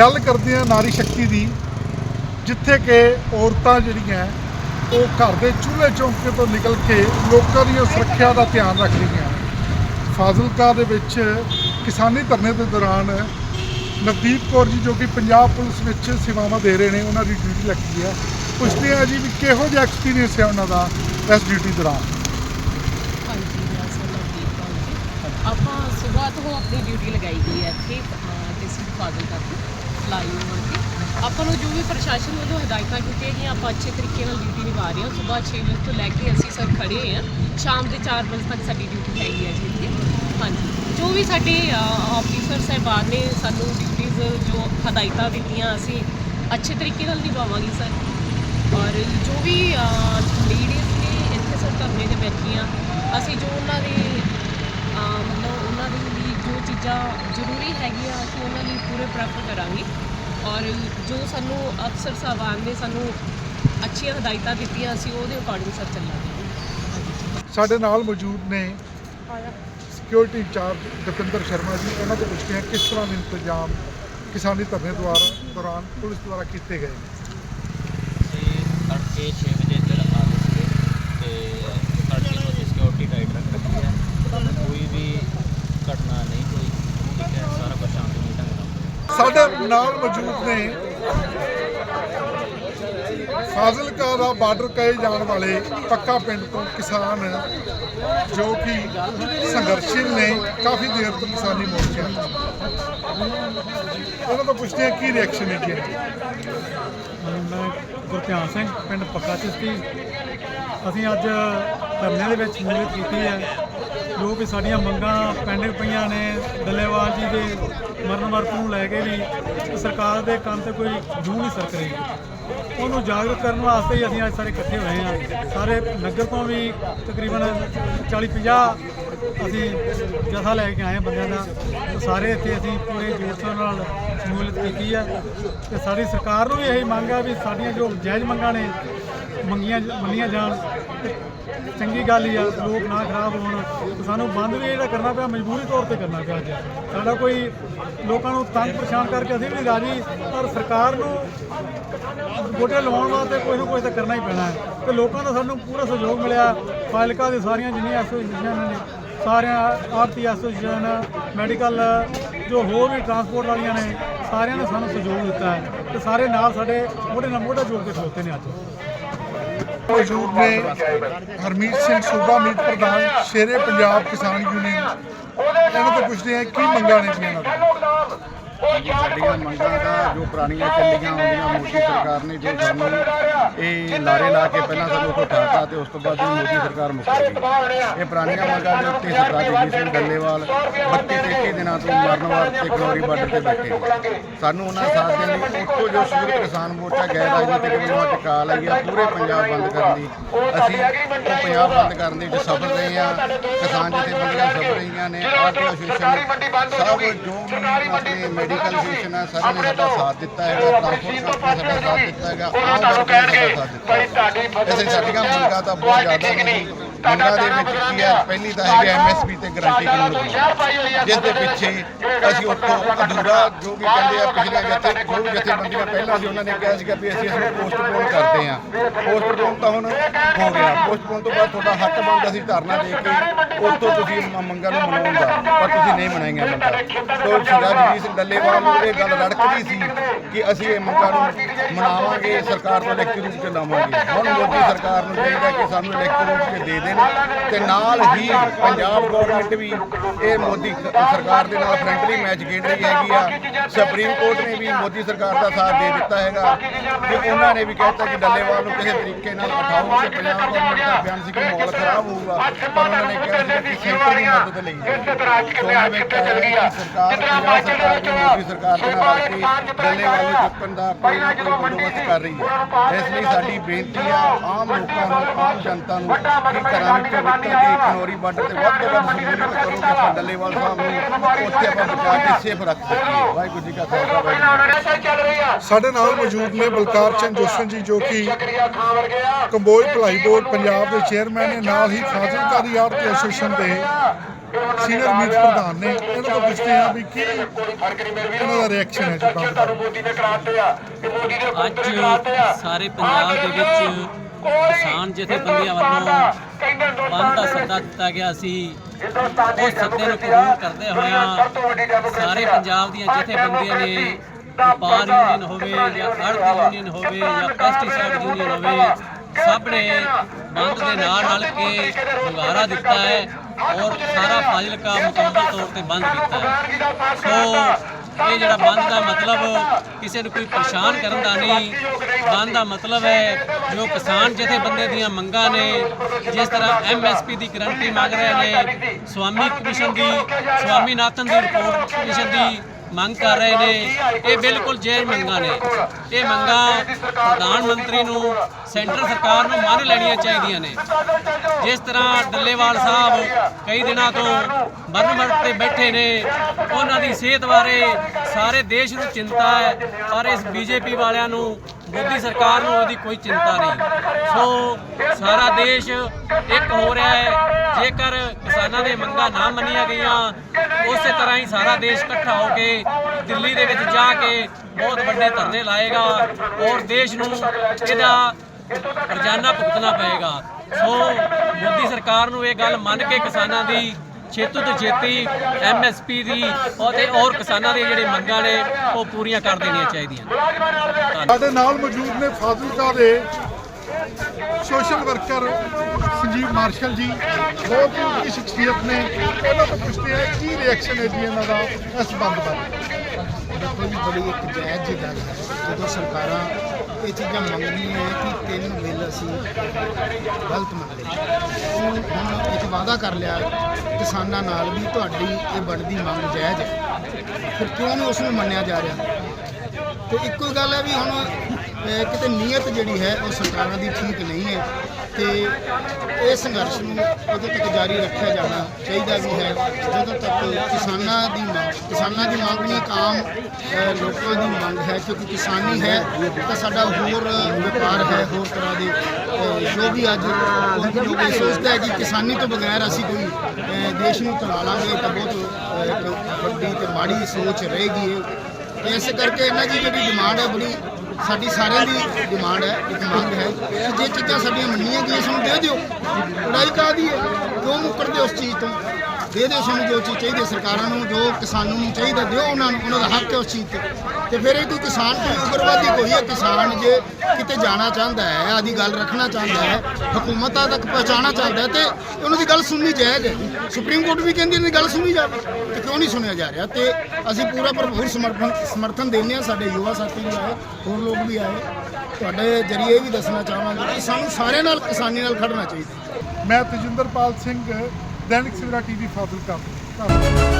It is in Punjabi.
ਗੱਲ ਕਰਦੇ ਹਾਂ ਨਾਰੀ ਸ਼ਕਤੀ ਦੀ, ਜਿੱਥੇ ਕਿ ਔਰਤਾਂ ਜਿਹੜੀਆਂ, ਉਹ ਘਰ ਦੇ ਚੁੱਲ੍ਹੇ ਚੌਂਕੇ ਤੋਂ ਨਿਕਲ ਕੇ ਲੋਕਾਂ ਦੀ ਸੁਰੱਖਿਆ ਦਾ ਧਿਆਨ ਰੱਖ ਰਹੀਆਂ ਫਾਜ਼ਿਲਕਾ ਦੇ ਵਿੱਚ ਕਿਸਾਨੀ ਧਰਨੇ ਦੇ ਦੌਰਾਨ ਨਵਦੀਪ ਕੌਰ ਜੀ ਜੋ ਕਿ ਪੰਜਾਬ ਪੁਲਿਸ ਵਿੱਚ ਸੇਵਾਵਾਂ ਦੇ ਰਹੇ ਨੇ, ਉਹਨਾਂ ਦੀ ਡਿਊਟੀ ਲੱਗੀ ਹੈ। ਪੁੱਛਦੇ ਹਾਂ ਜੀ ਵੀ ਕਿਹੋ ਜਿਹਾ ਐਕਸਪੀਰੀਅੰਸ ਹੈ ਉਹਨਾਂ ਦਾ ਇਸ ਡਿਊਟੀ ਦੌਰਾਨ? ਹਾਂਜੀ ਮੈਂ ਸਰਦਾਰ ਕੌਰ ਜੀ। ਆਪਾਂ ਸਵੇਰ ਤੋਂ ਆਪਣੀ ਡਿਊਟੀ ਲਗਾਈ ਗਈ ਹੈ ਇੱਥੇ ਡਿਸਟ੍ਰਿਕਟ ਫਾਜ਼ਿਲਕਾ ਦੀ ਫਲਾਈਓਵਰ ਤੇ ਆਪਾਂ ਨੂੰ ਜੋ ਵੀ ਪ੍ਰਸ਼ਾਸਨ ਵੱਲੋਂ ਹਦਾਇਤਾਂ ਕੀਤੀਆਂ ਗਈਆਂ, ਆਪਾਂ ਅੱਛੇ ਤਰੀਕੇ ਨਾਲ ਡਿਊਟੀ ਨਿਭਾ ਰਹੇ ਹਾਂ। ਸਵੇਰ 6 ਵਜੇ ਤੋਂ ਲੈ ਕੇ ਅਸੀਂ ਸਰ ਖੜੇ ਹਾਂ। ਸ਼ਾਮ ਦੇ 4 ਵਜੇ ਤੱਕ ਸਾਡੀ ਡਿਊਟੀ ਹੈਗੀ ਹੈ ਜੀ ਇੱਥੇ। ਹਾਂਜੀ। ਜੋ ਵੀ ਸਾਡੇ ਆਫੀਸਰ ਸਾਹਿਬਾਨ ਨੇ ਸਾਨੂੰ ਡਿਊਟੀਆਂ ਜੋ ਹਦਾਇਤਾਂ ਦਿੱਤੀਆਂ, ਅਸੀਂ ਅੱਛੇ ਤਰੀਕੇ ਨਾਲ ਨਿਭਾਵਾਂਗੇ ਸਰ। ਔਰ ਜੋ ਵੀ ਲੇਡੀਜ਼ ਨੇ ਇੱਥੇ ਸਰ ਧਰਨੇ ਤੇ ਬੈਠੀਆਂ, ਅਸੀਂ ਜੋ ਉਹਨਾਂ ਦੇ ਅਹ, ਮਤਲਬ ਉਹਨਾਂ ਦੇ ਲਈ ਜੋ ਚੀਜ਼ਾਂ ਜ਼ਰੂਰੀ ਹੈਗੀਆਂ ਅਸੀਂ ਉਹਨਾਂ ਲਈ ਪੂਰੇ ਪ੍ਰੈਫਰ ਕਰਾਂਗੇ। ਔਰ ਜੋ ਸਾਨੂੰ ਅਫਸਰ ਸਾਹਿਬਾਨ ਨੇ ਸਾਨੂੰ ਅੱਛੀਆਂ ਹਦਾਇਤਾਂ ਦਿੱਤੀਆਂ ਅਸੀਂ ਉਹਦੇ ਅਕੋਰਡਿੰਗ ਸਰ ਚੱਲਾਂਗੇ। ਸਾਡੇ ਨਾਲ ਮੌਜੂਦ ਨੇ ਸਿਕਿਉਰਿਟੀ ਇੰਚਾਰਜ ਦਪਿੰਦਰ ਸ਼ਰਮਾ ਜੀ ਉਹਨਾਂ ਤੋਂ ਪੁੱਛਦੇ ਹਾਂ ਕਿਸ ਤਰ੍ਹਾਂ ਦੇ ਇੰਤਜ਼ਾਮ ਕਿਸਾਨੀ ਧਰਨੇ ਦੁਆਰਾ ਦੌਰਾਨ ਪੁਲਿਸ ਦੁਆਰਾ ਕੀਤੇ ਗਏ ਨੇ। ਤੜਕੇ 6 ਵਜੇ ਇੱਧਰ ਆ ਗਏ ਸੀਗੇ ਤੇ ਸਾਡੀ ਤੋਂ ਸਿਕਿਉਰਿਟੀ ਟਾਈਟ ਰੱਖ ਰੱਖੀ ਹੈ। ਕੋਈ ਵੀ ਘਟਨਾ ਨਹੀਂ ਠੀਕ ਹੈ ਸਾਰਾ ਕੁਝ ਸ਼ਾਂਤਮਈ ਢੰਗ ਨਾਲ। ਸਾਡੇ ਨਾਲ ਮੌਜੂਦ ਨੇ ਫਾਜ਼ਿਲਕਾ ਦਾ ਬਾਰਡਰ ਕਹੇ ਜਾਣ ਵਾਲੇ ਪੱਕਾ ਪਿੰਡ ਤੋਂ ਕਿਸਾਨ ਜੋ ਕਿ ਸੰਘਰਸ਼ੀਲ ਨੇ ਕਾਫੀ ਦੇਰ ਤੋਂ ਕਿਸਾਨੀ ਮੋਰਚੇ ਉਹਨਾਂ ਤੋਂ ਪੁੱਛਦੇ ਹਾਂ ਕੀ ਰਿਐਕਸ਼ਨ ਹੈ ਜੀ? ਮੈਂ ਗੁਰਧਿਆਨ ਸਿੰਘ ਪਿੰਡ ਪੱਕਾ ਚਿਸ਼ਤੀ। ਅਸੀਂ ਅੱਜ ਧਰਨੇ ਦੇ ਵਿੱਚ ਸ਼ਮੂਲੀਅਤ ਕੀਤੀ ਹੈ। ਜੋ ਕਿ ਸਾਡੀਆਂ ਮੰਗਾਂ ਪੈਂਡਿੰਗ ਪਈਆਂ ਨੇ, ਡੱਲੇਵਾਲ ਜੀ ਦੇ ਮਰਨ ਵਰਤ ਨੂੰ ਲੈ ਕੇ ਵੀ ਸਰਕਾਰ ਦੇ ਕੰਮ ਤੇ ਕੋਈ ਜੂ ਨਹੀਂ ਸਰਕ ਰਹੀ ਉਹਨੂੰ ਜਾਗਰੂਕ ਕਰਨ ਵਾਸਤੇ ਹੀ ਅਸੀਂ ਅੱਜ ਸਾਰੇ ਇਕੱਠੇ ਹੋਏ ਹਾਂ। ਸਾਰੇ ਨਗਰ ਤੋਂ ਵੀ ਤਕਰੀਬਨ 40 50 ਅਸੀਂ ਜਥਾ ਲੈ ਕੇ ਆਏ ਹਾਂ ਬੰਦਿਆਂ ਦਾ। ਸਾਰੇ ਇੱਥੇ ਅਸੀਂ ਪੂਰੇ ਜੋਰ ਨਾਲ ਸ਼ਮੂਲੀਅਤ ਕੀਤੀ ਹੈ। ਤੇ ਸਾਡੀ ਸਰਕਾਰ ਨੂੰ ਵੀ ਇਹੀ ਮੰਗ ਹੈ ਵੀ ਸਾਡੀਆਂ ਜੋ ਜਾਇਜ਼ ਮੰਗਾਂ ਨੇ ਮੰਗੀਆਂ ਮੰਨੀਆਂ ਜਾਣ। ਤੇ ਚੰਗੀ ਗੱਲ ਹੀ ਆ, ਲੋਕ ਨਾ ਖਰਾਬ ਹੋਣ। ਤੇ ਸਾਨੂੰ ਬੰਦ ਵੀ ਜਿਹੜਾ ਕਰਨਾ ਪਿਆ, ਮਜਬੂਰੀ ਤੌਰ ਤੇ ਕਰਨਾ ਪਿਆ ਅੱਜ। ਸਾਡਾ ਕੋਈ ਲੋਕਾਂ ਨੂੰ ਤੰਗ ਪਰੇਸ਼ਾਨ ਕਰਕੇ ਅਸੀਂ ਵੀ ਨਹੀਂ ਰਾਜੀ, ਪਰ ਸਰਕਾਰ ਨੂੰ ਗੋਡੇ ਲਵਾਉਣ ਵਾਸਤੇ ਕੋਈ ਨਾ ਕੋਈ ਤਾਂ ਕਰਨਾ ਹੀ ਪੈਣਾ ਹੈ। ਤੇ ਲੋਕਾਂ ਦਾ ਸਾਨੂੰ ਪੂਰਾ ਸਹਿਯੋਗ ਮਿਲਿਆ। ਫਾਇਲਕਾ ਦੇ ਸਾਰੀਆਂ ਜਿੰਨੀਆਂ ਐਸੋਸੀਏਸ਼ਨ ਨੇ, ਸਾਰਿਆਂ ਆਰਤੀ ਐਸੋਸੀਏਸ਼ਨ ਮੈਡੀਕਲ ਜੋ ਹੋਰ ਵੀ ਟਰਾਂਸਪੋਰਟ ਵਾਲੀਆਂ ਨੇ, ਸਾਰਿਆਂ ਨੇ ਸਾਨੂੰ ਸਹਿਯੋਗ ਦਿੱਤਾ ਹੈ। ਤੇ ਸਾਰੇ ਨਾਲ ਸਾਡੇ ਮੋਢੇ ਨਾਲ ਮੋਢਾ ਜੋੜ ਕੇ ਖਲੋਤੇ ਨੇ ਅੱਜ। ਮੌਜੂਦ ਨੇ ਹਰਮੀਤ ਸਿੰਘ ਸੂਬਾ ਮੀਤ ਪ੍ਰਧਾਨ, ਸ਼ੇਰੇ ਪੰਜਾਬ ਕਿਸਾਨ ਯੂਨੀਅਨ। ਇਹਨਾਂ ਤੋਂ ਪੁੱਛਦੇ ਆ ਕੀ ਮੰਗਾਂ ਨੇ ਇਹਨਾਂ ਦੀਆਂ ਹਾਂਜੀ ਸਾਡੀਆਂ ਮੰਗਾਂ ਤਾਂ ਜੋ ਪੁਰਾਣੀਆਂ ਚੱਲੀਆਂ ਆਉਂਦੀਆਂ ਮੋਦੀ ਸਰਕਾਰ ਨੇ ਜੋ ਸਾਨੂੰ ਇਹ ਲਾਰੇ ਲਾ ਕੇ ਪਹਿਲਾਂ ਸਾਨੂੰ ਕੋਈ ਠਾਤਾ ਤੇ ਉਸ ਤੋਂ ਬਾਅਦ ਮੋਦੀ ਸਰਕਾਰ ਮੁੱਕ ਗਈ। ਇਹ ਪੁਰਾਣੀਆਂ ਮੰਗਾਂ ਦੇ ਉੱਤੇ ਸਰਦਾਰ ਜਗਜੀਤ ਸਿੰਘ ਡੱਲੇਵਾਲ 32 33 ਦਿਨਾਂ ਤੋਂ ਮਰਨਵਾਰ ਤੇ ਕਲੋਰੀ ਬਾਰਡਰ ਤੇ ਬੈਠੇ ਸਾਨੂੰ ਉਹਨਾਂ ਦਾ ਸਾਥ ਦੇਣ ਲਈ ਉੱਥੋਂ ਜੋ ਸੰਯੁਕਤ ਕਿਸਾਨ ਮੋਰਚਾ ਗੈਰ ਰਾਜਨੀਤਿਕ ਵੱਲੋਂ ਅੱਜ ਕਾਲ ਆਈ ਆ ਪੂਰੇ ਪੰਜਾਬ ਬੰਦ ਕਰਨ ਦੀ। ਅਸੀਂ ਪੰਜਾਬ ਬੰਦ ਕਰਨ ਦੇ ਵਿੱਚ ਸਫਲ ਰਹੇ ਆ ਕਿਸਾਨ ਜਥੇਬੰਦੀਆਂ ਸਫਲ ਰਹੀਆਂ ਨੇ ਆਰਟੀ ਐਸੋਸੀਏਸ਼ਨ ਸਭ ਜੋ ਵੀ ਆਪਣੇ ਮੈਡੀਕਲ ਐਸੋਸੀਏਸ਼ਨ ਆ ਸਾਰਿਆਂ ਨੇ ਸਾਡਾ ਸਾਥ ਦਿੱਤਾ ਕੰਪਨੀ ਸਾਡਾ ਸਾਥ ਦਿੱਤਾ ਹੈਗਾ ਆਮ ਵਰਗ ਨੇ ਸਾਡਾ ਸਾਥ ਦਿੱਤਾ ਹੈ। ਅਸੀਂ ਸਾਡੀਆਂ ਮੰਗਾਂ ਤਾਂ ਬਹੁਤ ਜ਼ਿਆਦਾ ਨੇ ਮੰਗਾਂ ਦੇ ਵਿੱਚ ਕੀ ਹੈ? ਪਹਿਲੀ ਤਾਂ ਹੈਗੀ ਐਮਐਸਪੀ ਤੇ ਗਾਰੰਟੀ ਕਾਨੂੰਨ ਦੀ। ਜਿਸ ਦੇ ਪਿੱਛੇ ਅਸੀਂ ਉੱਥੋਂ ਅਧੂਰਾ ਜੋ ਵੀ ਕਹਿੰਦੇ ਆ ਪਿਛਲੇ ਜਥੇ ਜੋ ਵੀ ਜਥੇਬੰਦੀਆਂ ਪਹਿਲਾਂ ਸੀ ਉਹਨਾਂ ਨੇ ਕਿਹਾ ਸੀਗਾ ਵੀ ਅਸੀਂ ਇਸ ਨੂੰ ਪੋਸਟਪੋਨ ਕਰਦੇ ਹਾਂ। ਪੋਸਟਪੋਨ ਤਾਂ ਹੁਣ ਹੋ ਗਿਆ। ਪੋਸਟਪੋਨ ਤੋਂ ਬਾਅਦ ਤੁਹਾਡਾ ਹੱਕ ਬਣਦਾ ਸੀ ਧਰਨਾ ਦੇ ਕੇ। ਉੱਥੋਂ ਤੁਸੀਂ ਮੰਗਾਂ ਨੂੰ ਮਨਾਉਣ ਦਾ ਪਰ ਤੁਸੀਂ ਨਹੀਂ ਮਨਾਈਆਂ ਮੰਗਾਂ। ਤੋਂ ਸਰਦਾਰ ਸਿੰਘ ਡੱਲੇਵਾਲ ਨੂੰ ਇਹ ਗੱਲ ਰੜਕਦੀ ਸੀ ਕਿ ਅਸੀਂ ਇਹ ਮੰਗਾਂ ਨੂੰ ਮਨਾਵਾਂਗੇ ਸਰਕਾਰ ਤੋਂ ਲਿਖਤੀ ਰੂਪ ਚ ਲਾਵਾਂਗੇ। ਹੁਣ ਮੋਦੀ ਸਰਕਾਰ ਨੂੰ ਚਾਹੀਦਾ ਕਿ ਸਾਨੂੰ ਲਿਖਤੀ ਰੂਪ ਚ ਦੇ ਦੇਣ ਤੇ ਨਾਲ ਹੀ ਪੰਜਾਬ ਗਵਰਨਮੈਂਟ ਵੀ ਇਹ ਮੋਦੀ ਸਰਕਾਰ ਦੇ ਨਾਲ ਫਰੈਂਡਲੀ ਮੈਚ ਖੇਡ ਰਹੀ ਹੈਗੀ ਆ। ਸੁਪਰੀਮ ਕੋਰਟ ਨੇ ਵੀ ਮੋਦੀ ਸਰਕਾਰ ਦਾ ਸਾਥ ਦੇ ਦਿੱਤਾ ਹੈਗਾ। ਕਿ ਉਹਨਾਂ ਨੇ ਵੀ ਕਹਿਤਾ ਕਿ ਡੱਲੇਵਾਲ ਨੂੰ ਕਿਸੇ ਤਰੀਕੇ ਨਾਲ ਉਠਾਓ ਤੇ ਪੰਜਾਬ ਗਵਰਨਮੈਂਟ ਦਾ ਬਿਆਨ ਸੀ ਕਿ ਮਾਹੌਲ ਖਰਾਬ ਹੋਊਗਾ। ਪਰ ਉਹਨਾਂ ਨੇ ਕਿਹਾ ਸੀ ਕਿ ਸੈਂਟਰ ਦੀ ਮਦਦ ਲਈ ਸੋ ਉਹਨਾਂ ਨੇ ਕਿਹਾ ਕਿ ਸਰਕਾਰ ਪੰਜਾਬ ਸਰਕਾਰ ਵੀ ਮੋਦੀ ਸਰਕਾਰ ਦੇ ਨਾਲ ਡੱਲੇਵਾਲ ਨੂੰ ਚੁੱਕਣ ਦਾ ਨਾ ਬੰਦੋਬਸਤ ਕਰ ਰਹੀ ਹੈ ਇਸ ਲਈ ਸਾਡੀ ਬੇਨਤੀ ਆ ਆਮ ਲੋਕਾਂ ਨੂੰ ਆਮ ਜਨਤਾ ਨੂੰ ਕਿ ਘਰਾਂ ਵਿੱਚੋਂ ਨਿਕਲ ਕੇ ਕਨੌਰੀ ਬਾਰਡਰ ਤੇ ਵੱਧ ਤੋਂ ਵੱਧ ਸ਼ਮੂਲੀਅਤ ਕਰੋ ਕਿ ਆਪਾਂ ਡੱਲੇਵਾਲ ਸਾਹਿਬ ਨੂੰ ਉੱਥੇ ਆਪਾਂ ਬਚਾ ਕੇ ਸੇਫ ਰੱਖ ਸਕੀਏ ਵਾਹਿਗੁਰੂ ਜੀ ਕਾ ਖਾਲਸਾ ਵਾਹਿਗੁਰੂ ਜੀ ਕੀ ਫਤਿਹ। ਸਾਡੇ ਨਾਲ ਮੌਜੂਦ ਨੇ ਬਲਕਾਰ ਚੰਦ ਜੋਸ਼ਨ ਜੀ ਜੋ ਕਿ ਕੰਬੋਜ ਭਲਾਈ ਬੋਰਡ ਪੰਜਾਬ ਦੇ ਚੇਅਰਮੈਨ ਨੇ ਨਾਲ ਹੀ ਫਾਜ਼ਿਲਕਾ ਦੀ ਆਰਤੀ ਐਸੋਸੀਏਸ਼ਨ ਦੇ ਸੀਨੀਅਰ ਮੀਤ ਪ੍ਰਧਾਨ ਨੇ। ਇਹਨਾਂ ਤੋਂ ਪੁੱਛਦੇ ਹਾਂ ਵੀ ਕੀ ਇਹਨਾਂ ਦਾ ਰਿਐਕਸ਼ਨ ਹੈ ਜੀ ਬੰਦ ਬਾਰੇ ਅੱਜ ਸਾਰੇ ਪੰਜਾਬ ਦੇ ਵਿੱਚ ਕਿਸਾਨ ਜਥੇਬੰਦੀਆਂ ਵੱਲੋਂ ਬੰਦ ਦਾ ਸੱਦਾ ਦਿੱਤਾ ਗਿਆ ਸੀ। ਉਸ ਸੱਦੇ ਨੂੰ ਕਬੂਲ ਕਰਦੇ ਹੋਇਆਂ ਸਾਰੇ ਪੰਜਾਬ ਦੀਆਂ ਜਥੇਬੰਦੀਆਂ ਨੇ ਵਪਾਰ ਯੂਨੀਅਨ ਹੋਵੇ ਜਾਂ ਅੜਤ ਯੂਨੀਅਨ ਹੋਵੇ ਜਾਂ ਪੈਸਟੀਸਾਈਡ ਯੂਨੀਅਨ ਹੋਵੇ ਸਭ ਨੇ ਬੰਦ ਦੇ ਨਾਲ ਰਲ ਕੇ ਹੁੰਗਾਰਾ ਦਿੱਤਾ ਹੈ ਔਰ ਸਾਰਾ ਫਾਜ਼ਿਲਕਾ ਮੁਕੰਮਲ ਤੌਰ ਤੇ ਬੰਦ ਕੀਤਾ। ਹੈ ਸੋ ਇਹ ਜਿਹੜਾ ਬੰਦ ਦਾ ਮਤਲਬ ਕਿਸੇ ਨੂੰ ਕੋਈ ਪਰੇਸ਼ਾਨ ਕਰਨ ਦਾ ਨਹੀਂ, ਬੰਦ ਦਾ ਮਤਲਬ ਹੈ ਜੋ ਕਿਸਾਨ ਜਥੇਬੰਦੇ ਦੀਆਂ ਮੰਗਾਂ ਨੇ, ਜਿਸ ਤਰ੍ਹਾਂ ਐਮਐਸਪੀ ਦੀ ਗਰੰਟੀ ਮੰਗ ਰਹੇ ਨੇ, ਸਵਾਮੀ ਕਮਿਸ਼ਨ ਦੀ ਸਵਾਮੀਨਾਥਨ ਦੀ ਰਿਪੋਰਟ ਕਮਿਸ਼ਨ ਦੀ ਮੰਗ ਕਰ ਰਹੇ ਨੇ। ਇਹ ਬਿਲਕੁਲ ਜਾਇਜ਼ ਮੰਗਾਂ ਨੇ। ਇਹ ਮੰਗਾਂ ਪ੍ਰਧਾਨ ਮੰਤਰੀ ਨੂੰ, ਸੈਂਟਰ ਸਰਕਾਰ ਨੂੰ ਮੰਨ ਲੈਣੀਆਂ ਚਾਹੀਦੀਆਂ ਨੇ। ਜਿਸ ਤਰ੍ਹਾਂ ਡੱਲੇਵਾਲ ਸਾਹਿਬ ਕਈ ਦਿਨਾਂ ਤੋਂ ਬਰਨਮਰ ਤੇ ਬੈਠੇ ਨੇ, ਉਹਨਾਂ ਦੀ ਸਿਹਤ ਬਾਰੇ ਸਾਰੇ ਦੇਸ਼ ਨੂੰ ਚਿੰਤਾ ਹੈ, ਪਰ ਇਸ ਬੀਜੇਪੀ ਵਾਲਿਆਂ ਨੂੰ, ਮੋਦੀ ਸਰਕਾਰ ਨੂੰ ਉਹਦੀ ਕੋਈ ਚਿੰਤਾ ਨਹੀਂ। ਸੋ ਸਾਰਾ ਦੇਸ਼ ਇੱਕ ਹੋ ਰਿਹਾ ਹੈ। ਜੇਕਰ ਕਿਸਾਨਾਂ ਦੇ ਮੰਗਾਂ ਨਾ ਮੰਨੀਆਂ ਗਈਆਂ। ਉਸੇ ਤਰ੍ਹਾਂ ਹੀ ਸਾਰਾ ਦੇਸ਼ ਇਕੱਠਾ ਹੋ ਕੇ ਦਿੱਲੀ ਦੇ ਵਿੱਚ ਜਾ ਕੇ ਬਹੁਤ ਵੱਡੇ ਧਰਨੇ ਲਾਏਗਾ ਔਰ ਦੇਸ਼ ਨੂੰ ਇਹਦਾ ਰੋਜ਼ਾਨਾ ਭੁਗਤਣਾ ਪਏਗਾ। ਸੋ ਮੋਦੀ ਸਰਕਾਰ ਨੂੰ ਇਹ ਗੱਲ ਮੰਨ ਕੇ ਕਿਸਾਨਾਂ ਦੀ ਛੇਤੂ ਤੋਂ ਛੇਤੀ ਐਮਐਸਪੀ ਦੀ ਅਤੇ ਔਰ ਕਿਸਾਨਾਂ ਦੀਆਂ ਜਿਹੜੇ ਮੰਗਾਂ ਨੇ ਉਹ ਪੂਰੀਆਂ ਕਰ ਦੇਣੀਆਂ ਚਾਹੀਦੀਆਂ ਸਾਡੇ ਨਾਲ ਮੌਜੂਦ ਨੇ ਫਾਜ਼ਿਲਕਾ ਦੇ ਸੋਸ਼ਲ ਵਰਕਰ ਸੰਜੀਵ ਮਾਰਸ਼ਲ ਜੀ, ਬਹੁਤ ਹੀ ਉੱਚੀ ਸ਼ਖਸੀਅਤ ਨੇ। ਉਹਨਾਂ ਤੋਂ ਪੁੱਛਦੇ ਆ ਕੀ ਰਿਐਕਸ਼ਨ ਹੈ ਜੀ ਇਹਨਾਂ ਦਾ ਇਸ ਬੰਦ ਬਾਰੇ ਦੇਖੋ ਬੜੀ ਇੱਕ ਜਾਇਜ਼ ਜਿਹੀ ਗੱਲ ਹੈ। ਜਦੋਂ ਸਰਕਾਰਾਂ ਇਹ ਚੀਜ਼ਾਂ ਮੰਗਦੀਆਂ ਹੈ ਕਿ ਤਿੰਨ ਬਿੱਲ ਅਸੀਂ ਗਲਤ ਮੰਗਦੇ ਉਹ ਹੁਣ ਇੱਕ ਵਾਅਦਾ ਕਰ ਲਿਆ ਕਿਸਾਨਾਂ ਨਾਲ ਵੀ ਤੁਹਾਡੀ ਇਹ ਬਣਦੀ ਮੰਗ ਜਾਇਜ਼ ਹੈ। ਫਿਰ ਕਿਉਂ ਨਹੀਂ ਉਸ ਨੂੰ ਮੰਨਿਆ ਜਾ ਰਿਹਾ? ਤੇ ਇੱਕੋ ਗੱਲ ਹੈ ਵੀ ਹੁਣ ਕਿਤੇ ਨੀਅਤ ਜਿਹੜੀ ਹੈ ਉਹ ਸਰਕਾਰਾਂ ਦੀ ਠੀਕ ਨਹੀਂ ਹੈ ਤੇ ਇਹ ਸੰਘਰਸ਼ ਨੂੰ ਉਦੋਂ ਤੱਕ ਜਾਰੀ ਰੱਖਿਆ ਜਾਣਾ ਚਾਹੀਦਾ ਵੀ ਹੈ। ਜਦੋਂ ਤੱਕ ਕਿਸਾਨਾਂ ਦੀ ਮੰਗ ਕਿਸਾਨਾਂ ਦੀ ਮੰਗ ਨਹੀਂ ਇੱਕ ਆਮ ਲੋਕਾਂ ਦੀ ਮੰਗ ਹੈ ਕਿਉਂਕਿ ਕਿਸਾਨੀ ਹੈ ਤਾਂ ਸਾਡਾ ਹੋਰ ਵਪਾਰ ਹੈ ਹੋਰ ਤਰ੍ਹਾਂ ਦੇ ਜੋ ਵੀ ਅੱਜ ਲੋਕ ਇਹ ਸੋਚਦਾ ਹੈ ਕਿ ਕਿਸਾਨੀ ਤੋਂ ਬਗੈਰ ਅਸੀਂ ਕੋਈ ਦੇਸ਼ ਨੂੰ ਚਲਾ ਲਾਂਗੇ ਤਾਂ ਬਹੁਤ ਅਹ, ਵੱਡੀ ਤੇ ਮਾੜੀ ਸੋਚ ਰਹੇਗੀ ਇਹ। ਤੇ ਇਸ ਕਰਕੇ ਇਹਨਾਂ ਦੀ ਜਿਹੜੀ ਡਿਮਾਂਡ ਹੈ ਬੜੀ ਸਾਡੀ ਸਾਰਿਆਂ ਦੀ ਡਿਮਾਂਡ ਹੈ, ਇੱਕ ਮੰਗ ਹੈ ਕਿ ਜੇ ਚੀਜ਼ਾਂ ਸਾਡੀਆਂ ਮੰਨੀਆਂ ਗਈਆਂ, ਸਾਨੂੰ ਦੇ ਦਿਓ। ਲੜਾਈ ਕਾਹਦੀ ਹੈ? ਕਿਉਂ ਮੁੱਕਰਦੇ ਉਸ ਚੀਜ਼ ਤੋਂ? ਦੇ ਦਿਓ ਸਾਨੂੰ ਜੋ ਚੀਜ਼ ਚਾਹੀਦੀ ਹੈ ਸਰਕਾਰਾਂ ਨੂੰ, ਜੋ ਕਿਸਾਨਾਂ ਨੂੰ ਚਾਹੀਦਾ ਦਿਓ ਉਹਨਾਂ ਨੂੰ, ਉਹਨਾਂ ਦਾ ਹੱਕ ਹੈ ਉਸ ਚੀਜ਼ ਤੇ। ਤੇ ਫਿਰ ਇਹ ਕੋਈ ਕਿਸਾਨ ਕੋਈ ਉਗਰਵਾਦੀ ਕੋਈ ਹੈ, ਕਿਸਾਨ ਜੇ ਕਿਤੇ ਜਾਣਾ ਚਾਹੁੰਦਾ ਹੈ, ਆਦੀ ਗੱਲ ਰੱਖਣਾ ਚਾਹੁੰਦਾ ਹੈ, ਹਕੂਮਤਾਂ ਤੱਕ ਪਹੁੰਚਾਉਣਾ ਚਾਹੁੰਦਾ ਹੈ ਤੇ ਉਹਨਾਂ ਦੀ ਗੱਲ ਸੁਣਨੀ ਜਾਇਜ਼ ਹੈ। ਸੁਪਰੀਮ ਕੋਰਟ ਵੀ ਕਹਿੰਦੀ ਇਹਨਾਂ ਦੀ ਗੱਲ ਸੁਣੀ ਜਾਵੇ ਤੇ ਕਿਉਂ ਨਹੀਂ ਸੁਣਿਆ ਜਾ ਰਿਹਾ? ਤੇ ਅਸੀਂ ਪੂਰਾ ਭਰਪੂਰ ਸਮਰਥਨ ਸਮਰਥਨ ਦਿੰਦੇ ਹਾਂ ਸਾਡੇ ਯੁਵਾ ਸਾਥੀ ਵੀ ਆਏ, ਹੋਰ ਲੋਕ ਵੀ ਆਏ। ਤੁਹਾਡੇ ਜਰੀਏ ਇਹ ਵੀ ਦੱਸਣਾ ਚਾਹਾਂਗੇ ਕਿ ਸਾਨੂੰ ਸਾਰਿਆਂ ਨਾਲ, ਕਿਸਾਨੀ ਨਾਲ ਖੜਨਾ ਚਾਹੀਦਾ। ਮੈਂ ਤਜਿੰਦਰਪਾਲ ਸਿੰਘ ਦੈਨਿਕ ਸਵੇਰਾ ਟੀਵੀ ਫਾਜ਼ਿਲਕਾ ਧੰਨਵਾਦ।